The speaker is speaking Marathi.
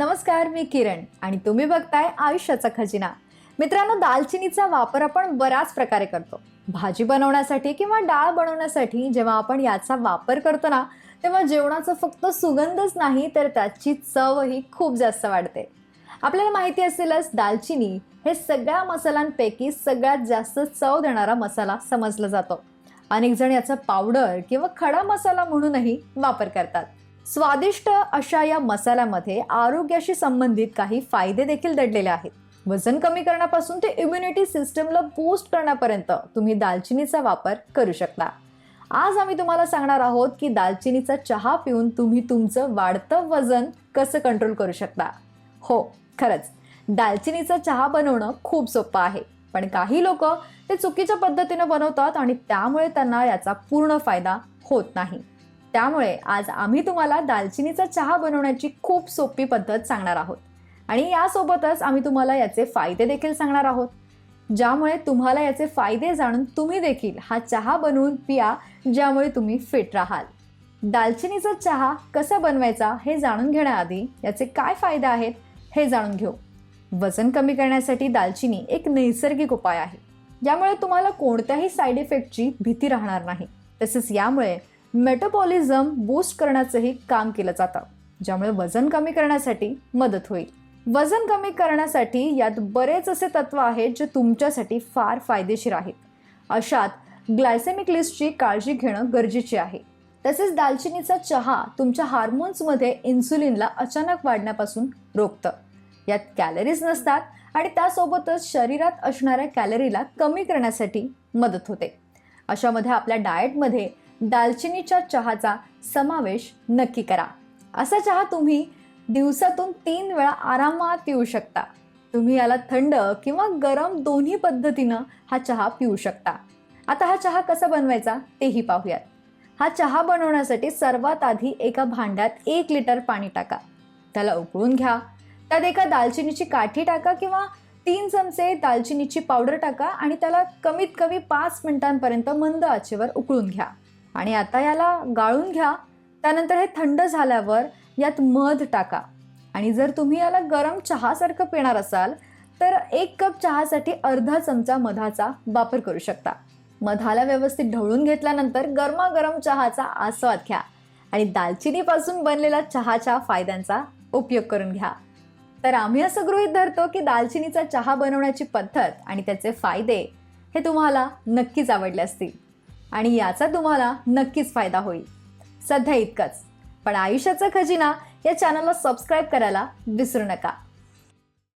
नमस्कार मी किरण आणि तुम्ही बघताय आयुष्याचा खजिना. मित्रांनो दालचिनीचा वापर आपण बऱ्याच प्रकारे करतो. भाजी बनवण्यासाठी किंवा डाळ बनवण्यासाठी जेव्हा आपण याचा वापर करतो ना तेव्हा जेवणाचा फक्त सुगंधच नाही तर त्याची चवही खूप जास्त वाढते. आपल्याला माहिती असेलच दालचिनी हे सगळ्या मसाल्यांपैकी सगळ्यात जास्त चव देणारा मसाला समजला जातो. अनेक जण याचा पावडर किंवा खडा मसाला म्हणूनही वापर करतात. स्वादिष्ट अशा या मसाल्यामध्ये आरोग्याशी संबंधित काही फायदे देखील दडलेले आहेत. वजन कमी करण्यापासून ते इम्युनिटी सिस्टमला बूस्ट करण्यापर्यंत तुम्ही दालचिनीचा वापर करू शकता. आज आम्ही तुम्हाला सांगणार आहोत की दालचिनीचा चहा पिऊन तुम्ही तुमचं वाढतं वजन कसं कंट्रोल करू शकता. हो खरंच. दालचिनीचा चहा बनवणं खूप सोपं आहे. पण काही लोक ते चुकीच्या पद्धतीनं बनवतात आणि त्यामुळे त्यांना याचा पूर्ण फायदा होत नाही. त्यामुळे आज आम्ही तुम्हाला दालचिनीचा चहा बनवण्याची खूप सोपी पद्धत सांगणार आहोत. आणि यासोबतच आम्ही तुम्हाला याचे फायदे देखील सांगणार आहोत. ज्यामुळे तुम्हाला याचे फायदे जाणून तुम्ही देखील हा चहा बनवून पिया ज्यामुळे तुम्ही फिट राहाल. दालचिनीचा चहा कसा बनवायचा हे जाणून घेण्याआधी याचे काय फायदे आहेत हे जाणून घेऊ. वजन कमी करण्यासाठी दालचिनी एक नैसर्गिक उपाय आहे. यामुळे तुम्हाला कोणत्याही साईड इफेक्टची भीती राहणार नाही. तसेच यामुळे मेटाबॉलिझम बूस्ट करण्याचंही काम केलं जातं ज्यामुळे वजन कमी करण्यासाठी मदत होईल. वजन कमी करण्यासाठी यात बरेच असे तत्व आहेत जे तुमच्यासाठी फार फायदेशीर आहेत. अशात ग्लायसेमिक लिस्टची काळजी घेणं गरजेचे आहे. तसेच दालचिनीचा चहा तुमच्या हार्मोन्समध्ये इन्सुलिनला अचानक वाढण्यापासून रोखतं. यात कॅलरीज नसतात आणि त्यासोबतच शरीरात असणाऱ्या कॅलरीला कमी करण्यासाठी मदत होते. अशामध्ये आपल्या डाएटमध्ये दालचिनीच्या चहाचा समावेश नक्की करा. असा चहा तुम्ही दिवसातून तीन वेळा आरामात पिऊ शकता. तुम्ही याला थंड किंवा गरम दोन्ही पद्धतीनं हा चहा पिऊ शकता. आता हा चहा कसा बनवायचा तेही पाहूयात. हा चहा बनवण्यासाठी सर्वात आधी एका भांड्यात एक लिटर पाणी टाका. त्याला उकळून घ्या. त्यात एका दालचिनीची काठी टाका किंवा तीन चमचे दालचिनीची पावडर टाका आणि त्याला कमीत कमी पाच मिनिटांपर्यंत मंद आचेवर उकळून घ्या. आणि आता याला गाळून घ्या. त्यानंतर हे थंड झाल्यावर यात मध टाका. आणि जर तुम्ही याला गरम चहासारखं पिणार असाल तर एक कप चहासाठी अर्धा चमचा मधाचा वापर करू शकता. मधाला व्यवस्थित ढवळून घेतल्यानंतर गरमागरम चहाचा आस्वाद घ्या. आणि दालचिनीपासून बनलेला चहाच्या फायद्यांचा उपयोग करून घ्या. तर आम्ही असं गृहीत धरतो की दालचिनीचा चहा बनवण्याची पद्धत आणि त्याचे फायदे हे तुम्हाला नक्कीच आवडले असतील. आणि याचा तुम्हाला नक्कीच फायदा होईल. सध्या इतकंच. पण आयुष्याचा खजिना या चॅनलला सबस्क्राईब करायला विसरू नका.